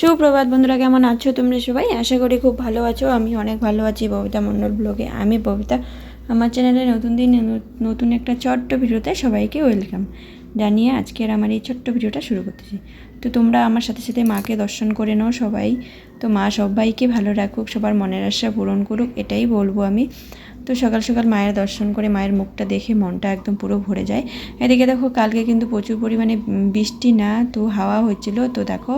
সুপ্রভাত বন্ধুরা, কেমন আছো তোমরা সবাই? আশা করি খুব ভালো আছো। আমি অনেক ভালো আছি ববিতা মণ্ডল ব্লগে। আমি ববিতা। আমার চ্যানেলে নতুন দিন নতুন একটা ছোট্ট ভিডিওতে সবাইকে ওয়েলকাম জানিয়ে আজকের আমার এই ছোট্ট ভিডিওটা শুরু করতেছি। তো তোমরা আমার সাথে সাথে মাকে দর্শন করে নাও সবাই। তো মা সবাইকে ভালো রাখুক, সবার মনের আশা পূরণ করুক, এটাই বলব আমি। তো সকাল সকাল মায়ের দর্শন করে মায়ের মুখটা দেখে মনটা একদম পুরো ভরে যায়। এদিকে দেখো, কালকে কিন্তু প্রচুর পরিমাণে বৃষ্টি না তো হাওয়া হচ্ছিল। তো দেখো,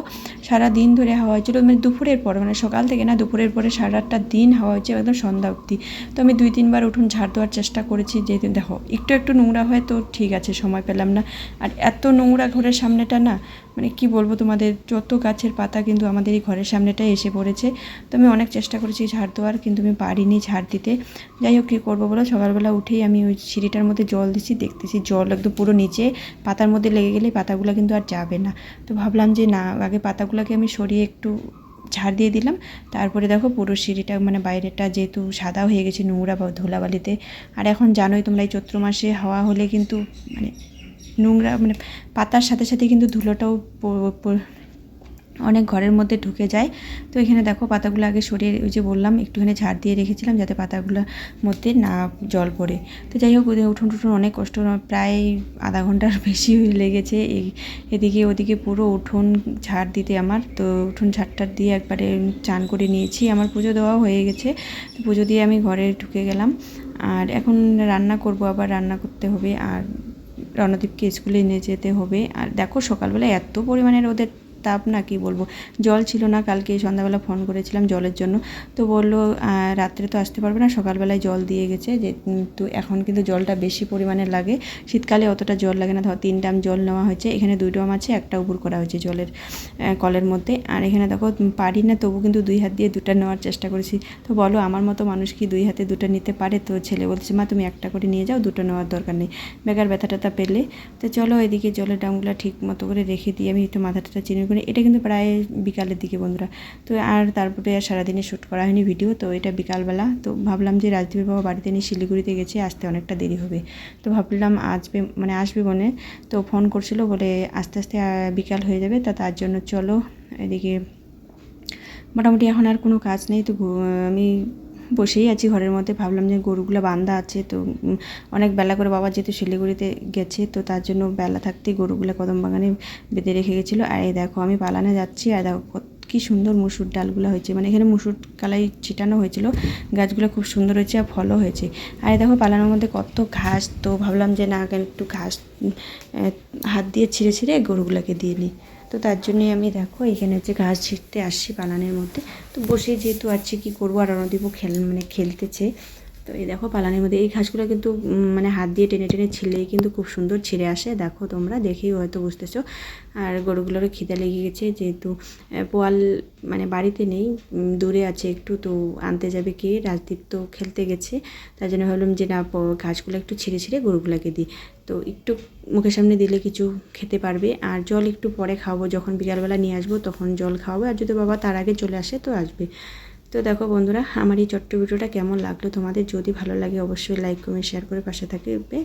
সারা দিন ধরে হাওয়া হচ্ছিল। মানে দুপুরের পর মানে সকাল থেকে না দুপুরের পরে সারাটা দিন হাওয়া হচ্ছে একদম সন্ধ্যা অবধি। তো আমি দুই তিনবার উঠুন ঝাড় দেওয়ার চেষ্টা করেছি যে দেখো, একটু একটু নোংরা হয় তো ঠিক আছে, সময় পেলাম না। আর এত নোংরা ঘরের সামনেটা না মানে কি বলব তোমাদের, যত গাছের পাতা কিন্তু আমাদের এই ঘরের সামনেটাই এসে পড়েছে। তো আমি অনেক চেষ্টা করেছি ঝাড় দেওয়ার, কিন্তু আমি পারিনি ঝাড় দিতে। যাই হোক, কী করব বলো? সকালবেলা উঠেই আমি ওই সিঁড়িটার মধ্যে জল দিচ্ছি দেখতেছি জল একদম পুরো নিচে, পাতার মধ্যে লেগে গেলে পাতাগুলো কিন্তু আর যাবে না। তো ভাবলাম যে না, আগে পাতাগুলোকে আমি সরিয়ে একটু ঝাড় দিয়ে দিলাম। তারপরে দেখো পুরো সিঁড়িটা মানে বাইরেটা যেহেতু সাদা হয়ে গেছে নোংরা বা ধুলাবালিতে। আর এখন জানোই তোমরা এই চৈত্র মাসে হাওয়া হলে কিন্তু মানে নোংরা মানে পাতার সাথে সাথে কিন্তু ধুলোটাও অনেক ঘরের মধ্যে ঢুকে যায়। তো এখানে দেখো পাতাগুলো আগে সরিয়ে, ওই যে বললাম, একটুখানি ঝাড় দিয়ে রেখেছিলাম যাতে পাতাগুলোর মধ্যে না জল পড়ে। তো যাই হোক, ওদের উঠোন টুঠোন অনেক কষ্ট প্রায় আধা ঘণ্টার বেশি লেগেছে। এদিকে ওদিকে পুরো উঠোন ঝাড় দিতে আমার। তো উঠোন ঝাড়টার দিয়ে একবারে চান করে নিয়েছি। আমার পুজো দেওয়াও হয়ে গেছে। তো পুজো দিয়ে আমি ঘরে ঢুকে গেলাম। আর এখন রান্না করব, আবার রান্না করতে হবে। আর রণদীপকে স্কুলে নিয়ে যেতে হবে। আর দেখো সকালবেলা এত পরিমাণে রোদের তাপ না, কি বলব? জল ছিল না, কালকে সন্ধ্যাবেলা ফোন করেছিলাম জলের জন্য। তো বলল রাত্রে তো আসতে পারবে না, সকালবেলায় জল দিয়ে গেছে, যে তো এখন কিন্তু জলটা বেশি পরিমাণে লাগে। শীতকালে অতটা জল লাগে না, ধর তিন ডাম জল নেওয়া হয়েছে, এখানে দুই ডাম আছে, একটা উপর করা হয়েছে জলের কলের মধ্যে। আর এখানে দেখো পারি না, তবু কিন্তু দুই হাত দিয়ে দুটা নেওয়ার চেষ্টা করেছি। তো বলো, আমার মতো মানুষ কি দুই হাতে দুটো নিতে পারে? তো ছেলে বলছে, মা, তুমি একটা করে নিয়ে যাও, দুটো নেওয়ার দরকার নেই। বেকার ব্যথা ট্যাথা পেলে। তো চলো, এদিকে জলের ড্রামগুলো ঠিক মতো করে রেখে দিয়ে আমি একটু মাথাটা চিনি। করে এটা কিন্তু প্রায় বিকালের দিকে বন্ধুরা। তো আর তারপরে আর সারাদিনে শ্যুট করা হয়নি ভিডিও তো এটা বিকালবেলা। তো ভাবলাম যে রাজদীপের বাবা বাড়িতে নিয়ে শিলিগুড়িতে গেছে, আসতে অনেকটা দেরি হবে। তো ভাবলাম আসবে মানে আসবে মনে। তো ফোন করছিল, বলে আস্তে আস্তে বিকাল হয়ে যাবে, তা তার জন্য চলো, এদিকে। মোটামুটি এখন আর কোনো কাজ নেই, তো আমি বসেই আছি ঘরের মধ্যে। ভাবলাম যে গরুগুলো বান্ধা আছে, তো অনেক বেলা করে বাবা যেহেতু শিলিগুড়িতে গেছে, তো তার জন্য বেলা থাকতেই গরুগুলো কদম বাগানে বেঁধে রেখে গেছিল। আর এই দেখো আমি পালানে যাচ্ছি, আর দেখো কি সুন্দর মুসুর ডালগুলো হয়েছে। মানে এখানে মুসুর কালাই ছিটানো হয়েছিল, গাছগুলো খুব সুন্দর হয়েছে আর ফলও হয়েছে। আর দেখো পালানোর মধ্যে কত ঘাস, তো ভাবলাম যে না একটু ঘাস হাত দিয়ে ছিঁড়ে ছিঁড়ে গরুগুলোকে দিয়ে নিই। তো তার জন্যই আমি দেখো, এখানে হচ্ছে ঘাস ছিটতে আসছি বানানের মধ্যে। তো বসে যেহেতু আছি, কি করব? আর অনদীপও খেল মানে খেলতেছে। তো এই দেখো পালানের মধ্যে, এই ঘাসগুলো কিন্তু মানে হাত দিয়ে টেনে টেনে ছিঁড়লেই কিন্তু খুব সুন্দর ছিঁড়ে আসে। দেখো তোমরা, দেখেই হয়তো বুঝতেছো। আর গরুগুলোরও খিদে লেগে গেছে, যেহেতু পোয়াল মানে বাড়িতে নেই দূরে আছে একটু, তো আনতে যাবে কে? রাজদীপ তো খেলতে গেছে। তার জন্য ভাবলাম যে, না ঘাসগুলো একটু ছিঁড়ে ছিঁড়ে গরুগুলোকে দিই। তো একটু মুখের সামনে দিলে কিছু খেতে পারবে। আর জল একটু পরে খাওয়াবো, যখন বিকালবেলা নিয়ে আসব, তখন জল খাওয়াবো। আর যদি বাবা তার আগে চলে আসে, তো আসবে। তো দেখো বন্ধুরা, আমার এই ছোট্ট ভিডিওটা কেমন লাগল তোমাদের? যদি ভালো লাগে অবশ্যই লাইক কমেন্ট শেয়ার করে পাশে থাকবে।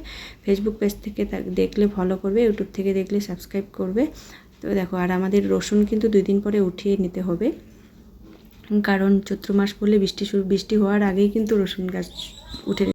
ফেসবুক পেজ থেকে দেখলে ফলো করবে ইউটিউব থেকে দেখলে সাবস্ক্রাইব করবে। তো দেখো, আর আমাদের রসুন কিন্তু দুই দিন পরে উঠিয়ে নিতে হবে। কারণ চৈত্র মাস পড়লে বৃষ্টি বৃষ্টি হওয়ার আগেই কিন্তু রসুন গাছ উঠে